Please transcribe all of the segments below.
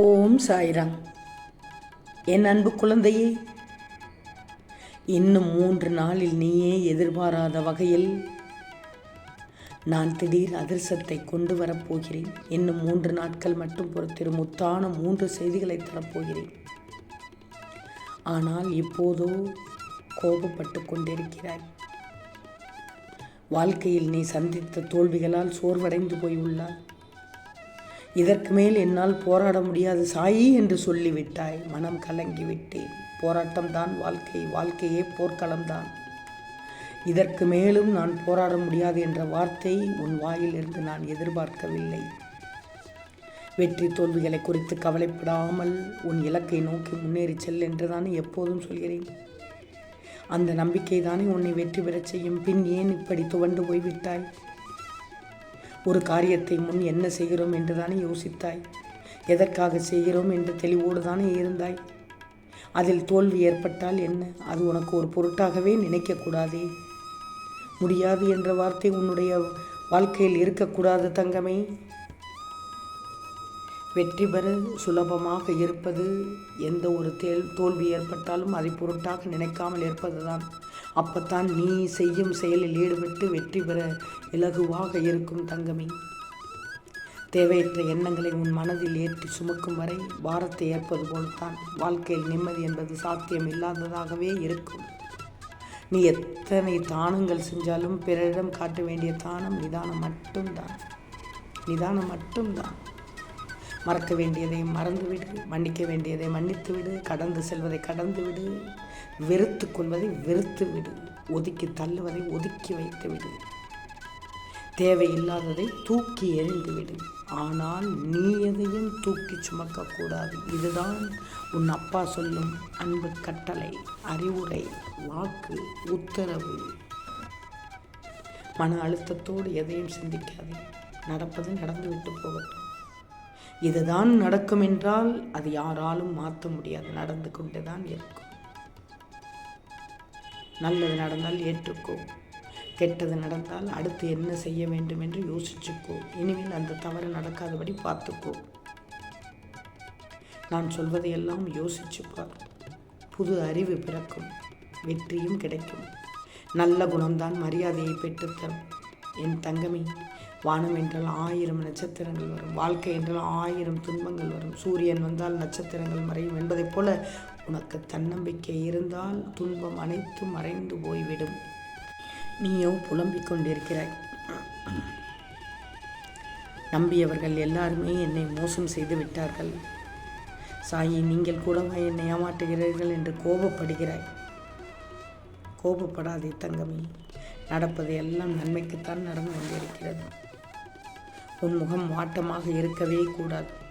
ஓம் சாய்ராம். என் அன்பு குழந்தையே இன்னும் மூன்று நாளில் நீயே எதிர்பாராத வகையில் நான் திடீர் அதிர்ஷ்டத்தை கொண்டு வரப்போகிறேன் இன்னும் மூன்று நாட்கள் மட்டும் பொறுத்திரு முத்தான மூன்று செய்திகளை தரப்போகிறேன். ஆனால் இப்போதோ கோபப்பட்டு கொண்டிருக்கிறாய். வாழ்க்கையில் நீ சந்தித்த தோல்விகளால் சோர்வடைந்து போய் உள்ளாய் இதற்கு மேல் என்னால் போராட முடியாது சாயி என்று சொல்லிவிட்டாய். மனம் கலங்கிவிட்டேன். போராட்டம் போராட்டம்தான் வாழ்க்கை. வாழ்க்கையே போர்க்களம்தான் இதற்கு மேலும் நான் போராட முடியாது என்ற வார்த்தை உன் வாயிலிருந்து நான் எதிர்பார்க்கவில்லை. வெற்றி தோல்விகளை குறித்து கவலைப்படாமல் உன் இலக்கை நோக்கி முன்னேறி செல் என்றுதான் எப்போதும் சொல்கிறேன். அந்த நம்பிக்கை தானே உன்னை வெற்றி பெறச் செய்யும். பின் ஏன் இப்படி துவண்டு போய்விட்டாய்? ஒரு காரியத்தை முன் என்ன செய்கிறோம் என்று தானே யோசித்தாய். எதற்காக செய்கிறோம் என்று தெளிவோடு தானே இருந்தாய். அதில் தோல்வி ஏற்பட்டால் என்ன? அது உனக்கு ஒரு பொருட்டாகவே நினைக்கக்கூடாதே. முடியாது என்ற வார்த்தை உன்னுடைய வாழ்க்கையில் இருக்கக்கூடாது தங்கமே. வெற்றி பெற சுலபமாக இருப்பது எந்த ஒரு தேல் தோல்வி ஏற்பட்டாலும் அதை பொருட்டாக நினைக்காமல் இருப்பதுதான். அப்பத்தான் நீ செய்யும் செயலில் ஈடுபட்டு வெற்றி பெற இலகுவாக இருக்கும் தங்கமே. தேவையற்ற எண்ணங்களை உன் மனதில் ஏற்றி சுமக்கும் வரை பாரத்தை ஏற்பது போல்தான். வாழ்க்கையில் நிம்மதி என்பது சாத்தியம் இல்லாததாகவே இருக்கும். நீ எத்தனை தானங்கள் செஞ்சாலும் பிறரிடம் காட்ட வேண்டிய தானம் நிதானம் மட்டும்தான். நிதானம் மட்டும்தான். மறக்க வேண்டியதை மறந்துவிடு மன்னிக்க வேண்டியதை மன்னித்து விடு கடந்து செல்வதை கடந்து விடு வெறுத்து கொள்வதை வெறுத்து விடு ஒதுக்கி தள்ளுவதை ஒதுக்கி வைத்து விடு தேவையில்லாததை தூக்கி எறிந்து விடு ஆனால் நீ எதையும் தூக்கி சுமக்கக்கூடாது. இதுதான் உன் அப்பா சொல்லும் அன்பு கட்டளை அறிவுரை வாக்கு உத்தரவு. மன அழுத்தத்தோடு எதையும் சிந்திக்காது. நடப்பது நடந்துவிட்டு போகட்டும். இதுதான் நடக்கும் என்றால் அது யாராலும் மாற்ற முடியாது. நடந்து கொண்டு தான் இருக்கும். நல்லது நடந்தால் ஏற்றுக்கோ. கெட்டது நடந்தால் அடுத்து என்ன செய்ய வேண்டும் என்று யோசிச்சுக்கோ. இனிமேல் அந்த தவறு நடக்காதபடி பார்த்துக்கோ. நான் சொல்வதையெல்லாம் யோசிச்சு பார். புது அறிவு பிறக்கும். வெற்றியும் கிடைக்கும். நல்ல குணம்தான் மரியாதையை பெற்றுத்தரும். என் தங்கமே வானம் என்றால் ஆயிரம் நட்சத்திரங்கள் வரும் வாழ்க்கை என்றால் ஆயிரம் துன்பங்கள் வரும். சூரியன் வந்தால் நட்சத்திரங்கள் மறையும் என்பதைப் போல உனக்கு தன்னம்பிக்கை இருந்தால் துன்பம் அனைத்தும் மறைந்து போய்விடும். நீயோ புலம்பிக் கொண்டிருக்கிறாய். நம்பியவர்கள் எல்லாருமே என்னை மோசம் செய்து விட்டார்கள். சாயி நீங்கள் கூடவா என்னை ஏமாற்றுகிறீர்கள் என்று கோபப்படுகிறாய். கோபப்படாதே தங்கமே. நடப்பது எல்லாம் நன்மைக்குத்தான் நடந்து கொண்டிருக்கிறது. உன் முகம் வாட்டமாக இருக்கவே கூடாது.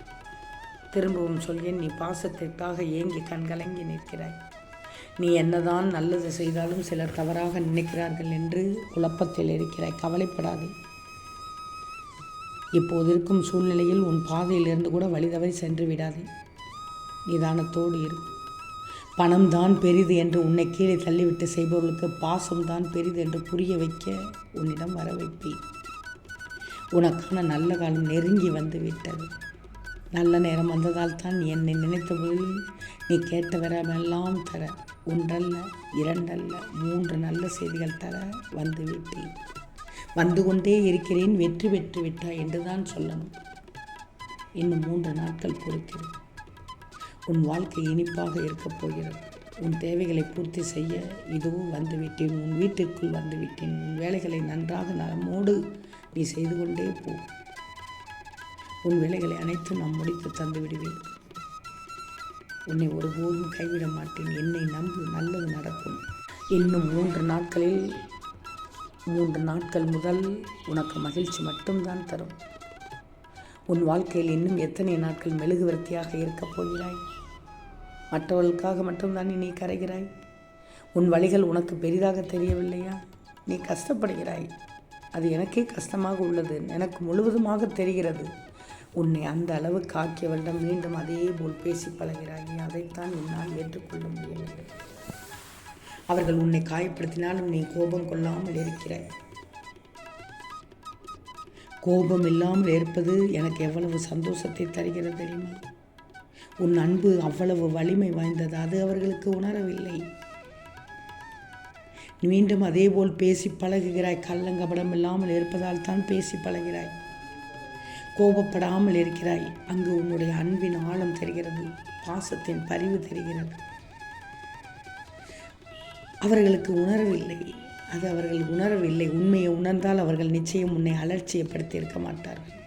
திரும்பவும் சொல்கிறேன் நீ பாசத்திற்காக ஏங்கி கண்கலங்கி நிற்கிறாய். நீ என்னதான் நல்லது செய்தாலும் சிலர் தவறாக நினைக்கிறார்கள் என்று குழப்பத்தில் இருக்கிறாய். கவலைப்படாதே. இப்போது இருக்கும் சூழ்நிலையில் உன் பாதையிலிருந்து கூட வழிதவறி சென்று விடாதே. நிதானத்தோடு இருக்கும் பணம் தான் பெரிது என்று உன்னை கீழே தள்ளிவிட்டு செய்பவர்களுக்கு பாசம் தான் பெரிது என்று புரிய வைக்க உன்னிடம் வர வைப்பேன். உனக்கான நல்ல காலம் நெருங்கி வந்து விட்டது நல்ல நேரம் வந்ததால் தான் என்னை நினைத்தபோது நீ கேட்ட வரமெல்லாம் தர ஒன்றல்ல இரண்டல்ல மூன்று நல்ல செய்திகள் தர வந்து விட்டேன் வந்து கொண்டே இருக்கிறேன் வெற்றி பெற்று விட்டாய் என்று தான் சொல்லணும். இன்னும் மூன்று நாட்கள் பொறுக்கிறேன் உன் வாழ்க்கை இனிப்பாக இருக்கப் போகிறது. உன் தேவைகளை பூர்த்தி செய்ய இதுவும் வந்துவிட்டேன். உன் வீட்டிற்குள் வந்துவிட்டேன். உன் வேலைகளை நன்றாக நலமோடு நீ செய்து கொண்டே போ. உன் வேலைகளை அனைத்தும் நான் முடித்து தந்து விடுவேன். உன்னை ஒருபோதும் கைவிட மாட்டேன். என்னை நம்பு. நல்லது நடக்கும். இன்னும் மூன்று நாட்களில் மூன்று நாட்கள் முதல் உனக்கு மகிழ்ச்சி மட்டும்தான் தரும். உன் வாழ்க்கையில் இன்னும் எத்தனை நாட்கள் மெழுகுவர்த்தியாக இருக்கப் போகிறாய்? மற்றவர்களுக்காக மட்டும்தான் நீ கரைகிறாய். உன் வழிகள் உனக்கு பெரிதாக தெரியவில்லையா? நீ கஷ்டப்படுகிறாய். அது எனக்கே கஷ்டமாக உள்ளது. எனக்கு முழுவதுமாக தெரிகிறது. உன்னை அந்த அளவு காக்கியவரிடம் மீண்டும் அதே போல் பேசி பழகிறாய். அதைத்தான் என்னால் ஏற்றுக்கொள்ள முடியவில்லை. அவர்கள் உன்னை காயப்படுத்தினாலும் நீ கோபம் கொள்ளாமல் இருக்கிறாய். கோபம் இல்லாமல் இருப்பது எனக்கு எவ்வளவு சந்தோஷத்தை தருகிறது தெரியுமா? உன் அன்பு அவ்வளவு வலிமை வாய்ந்தது அது அவர்களுக்கு உணரவில்லை. மீண்டும் அதேபோல் பேசி பழகுகிறாய். கள்ளங்கபடம் இல்லாமல் இருப்பதால் தான் பேசி பழகிறாய். கோபப்படாமல் இருக்கிறாய். அங்கு உன்னுடைய அன்பின் ஆழம் தெரிகிறது பாசத்தின் பரிவு தெரிகிறது. அவர்களுக்கு உணரவில்லை. அது அவர்கள் உணரவில்லை. உண்மையை உணர்ந்தால் அவர்கள் நிச்சயம் உன்னை அலட்சியப்படுத்தி இருக்க மாட்டார்கள்.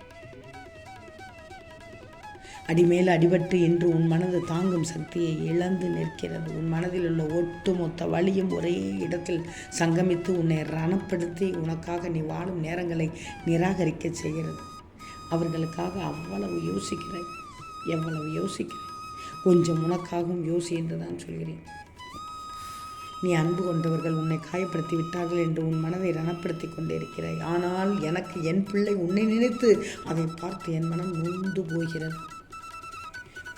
அடிமேல் அடிபட்டு என்று உன் மனது தாங்கும் சக்தியை இழந்து நிற்கிறது. உன் மனதில் உள்ள ஒட்டுமொத்த வழியும் ஒரே இடத்தில் சங்கமித்து உன்னை ரணப்படுத்தி உனக்காக நீ வாழும் நேரங்களை நிராகரிக்க செய்கிறது. அவர்களுக்காக அவ்வளவு யோசிக்கிறாய் எவ்வளவு யோசிக்கிறேன். கொஞ்சம் உனக்காகவும் யோசி என்று தான் சொல்கிறேன். நீ அன்பு கொண்டவர்கள் உன்னை காயப்படுத்தி விட்டார்கள் என்று உன் மனதை ரணப்படுத்தி கொண்டிருக்கிறாய் ஆனால் எனக்கு என் பிள்ளை உன்னை நினைத்து அதை பார்த்து என் மனம் நொந்து போகிறது.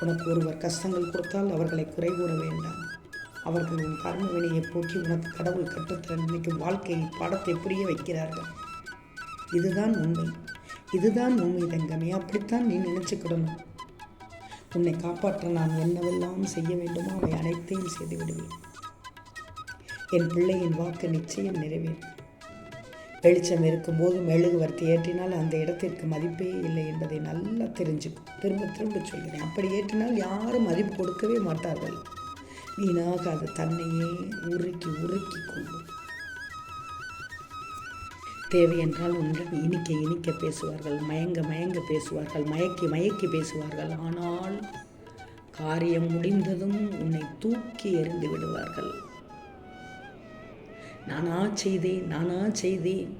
உனக்கு ஒருவர் கஷ்டங்கள் கொடுத்தால் அவர்களை குறை கூற வேண்டாம். அவர்கள் உன் கர்ம வினையை போக்கி உனக்கு கடவுள் கட்டுத்திறன் நினைக்கும் வாழ்க்கையில் பாடத்தை புரிய வைக்கிறார்கள். இதுதான் உண்மை. இதுதான் உண்மை தங்கமே. அப்படித்தான் நீ நினைச்சுக்கிடணும். உன்னை காப்பாற்ற நான் என்னவெல்லாம் செய்ய வேண்டுமோ அவை அனைத்தையும் செய்து விடுவேன் என் பிள்ளையின் வாக்கு நிச்சயம் நிறைவேறும். வெளிச்சம் இருக்கும்போது மெழுகுவர்த்தி ஏற்றினால் அந்த இடத்திற்கு மதிப்பே இல்லை என்பதை நல்லா தெரிஞ்சுக்கும் திரும்ப திரும்ப சொல்கிறேன். அப்படி ஏற்றினால் யாரும் மதிப்பு கொடுக்கவே மாட்டார்கள். வீணாக அது தன்னையே உருக்கி உருக்கி கொள்ளும். தேவை என்றால் ஒன்றும் இனிக்க இனிக்க பேசுவார்கள். மயங்க மயங்க பேசுவார்கள். மயக்கி மயக்கி பேசுவார்கள். ஆனால் காரியம் முடிந்ததும் உன்னை தூக்கி எறிந்து விடுவார்கள். நானா செய்தேன் நானா செய்தேன்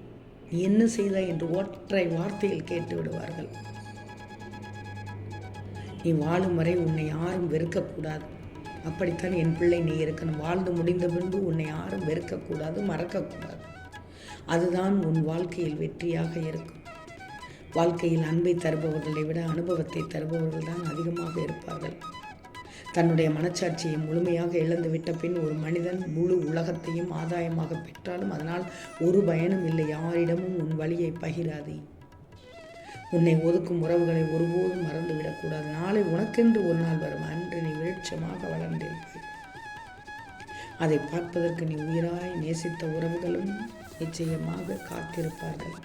நீ என்ன செய்தாய் என்று ஒற்றை வார்த்தையில் கேட்டு விடுவார்கள். நீ வாழும் வரை உன்னை யாரும் வெறுக்கக்கூடாது. அப்படித்தான் என் பிள்ளை நீ இருக்கணும். வாழ்ந்து முடிந்த பின்பு உன்னை யாரும் வெறுக்கக்கூடாது மறக்கக்கூடாது. அதுதான் உன் வாழ்க்கையில் வெற்றியாக இருக்கும். வாழ்க்கையில் அன்பை தருபவர்களை விட அனுபவத்தை தருபவர்கள் தான் அதிகமாக இருப்பார்கள். தன்னுடைய மனச்சாட்சியை முழுமையாக இழந்து விட்ட பின் ஒரு மனிதன் முழு உலகத்தையும் ஆதாயமாக பெற்றாலும் அதனால் ஒரு பயனும் இல்லை. யாரிடமும் உன் வழியை பகிராதே. உன்னை ஒதுக்கும் உறவுகளை ஒருபோதும் மறந்துவிடக்கூடாது நாளை உனக்கென்று ஒரு நாள் வரும். அன்று நீ வெளிச்சமாக வளர்ந்திருப்பாய் அதை பார்ப்பதற்கு நீ உயிராய் நேசித்த உறவுகளும் நிச்சயமாக காத்திருப்பார்கள்.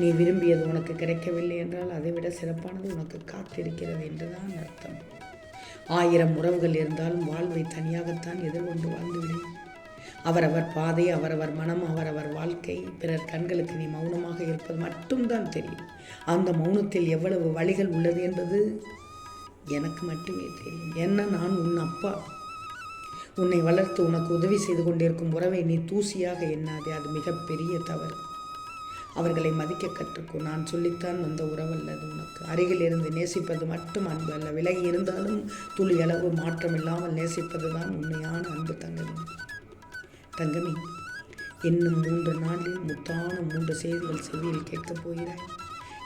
நீ விரும்பியது உனக்கு கிடைக்கவில்லை என்றால் அதைவிட சிறப்பானது உனக்கு காத்திருக்கிறது என்றுதான் அர்த்தம். ஆயிரம் உறவுகள் இருந்தாலும் வாழ்வை தனியாகத்தான் எதிர்கொண்டு வாழ்ந்துவிடு. அவரவர் பாதை அவரவர் மனம் அவரவர் வாழ்க்கை பிறர் கண்களுக்கு நீ மௌனமாக இருப்பது மட்டும்தான் தெரியும். அந்த மௌனத்தில் எவ்வளவு வழிகள் உள்ளது என்பது எனக்கு மட்டுமே தெரியும். என்ன? நான் உன் அப்பா. உன்னை வளர்த்து உனக்கு உதவி செய்து கொண்டிருக்கும் உறவை நீ தூசியாக எண்ணாதே. அது மிகப்பெரிய தவறு. அவர்களை மதிக்க கற்றுக்கோ. நான் சொல்லித்தான் வந்த உறவல்ல அது உனக்கு. அருகில் இருந்து நேசிப்பது மட்டும் அன்பு அல்ல. விலகி இருந்தாலும் துளி அளவு மாற்றம் இல்லாமல் நேசிப்பது தான் உண்மையான அன்பு தங்கமி. தங்கமி இன்னும் மூன்று நாளில் முத்தான மூன்று செய்திகள் செவியில் கேட்கப் போகிறாய்.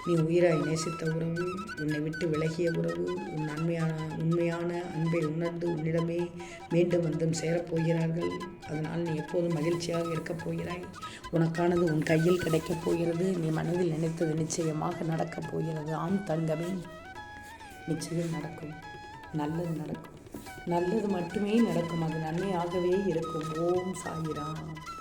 நீ உயிராய் நேசித்த உறவு உன்னை விட்டு விலகிய உறவு உன் நன்மையான உண்மையான அன்பை உணர்ந்து உன்னிடமே மீண்டும் வந்தும் சேரப்போகிறார்கள் அதனால் நீ எப்போதும் மகிழ்ச்சியாக இருக்கப் போகிறாய். உனக்கானது உன் கையில் கிடைக்கப் போகிறது. நீ மனதில் நினைத்தது நிச்சயமாக நடக்கப் போகிறது. ஆம் தங்கமே நிச்சயம் நடக்கும். நல்லது நடக்கும். நல்லது மட்டுமே நடக்கும். அது நன்மையாகவே இருக்கும். ஓம் சாயிராம்.